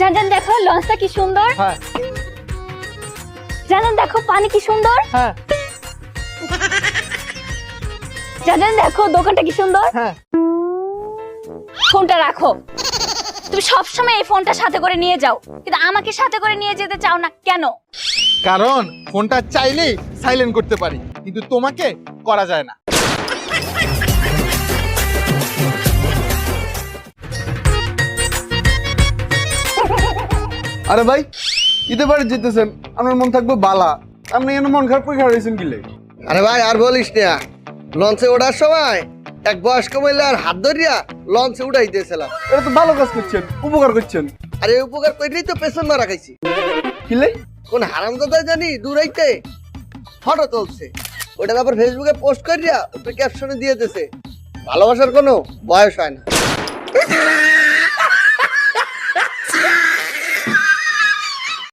জানেন দেখো লঞ্চটা কি সুন্দর? হ্যাঁ। জানেন দেখো পানি কি সুন্দর? হ্যাঁ। জানেন দেখো দোকানটা কি সুন্দর? হ্যাঁ। ফোনটা রাখো। তুমি সবসময় এই ফোনটা সাথে করে নিয়ে যাও। কিন্তু আমাকে সাথে করে নিয়ে যেতে চাও না কেন? কারণ ফোনটা চাইলেই সাইলেন্ট করতে পারি কিন্তু তোমাকে করা যায় না। আরে ভাই ঈদে বাড়ি যেতেছেন আপনার মন থাকবে বালা। আপনি এনে মন খারাপ করে খাওয়াইছেন কিলে আরে ভাই আর বলিস না। লঞ্চে ওঠার সময় এক বয়স্ক মহিলার হাত ধরিয়া লঞ্চে উঠাই উঠাইতেছিলাম। এটা তো ভালো কাজ করছেন উপকার করছেন। আরে উপকার করেই তো পেছন মারা খাইছি। কিলে কোন হারামদাদা জানি দূরাইতে ফটো তুলছে। ওটা তারপর ফেসবুকে পোস্ট করিয়া ওটা ক্যাপশনে দিয়ে দিতেছে ভালোবাসার কোনো বয়স হয় না।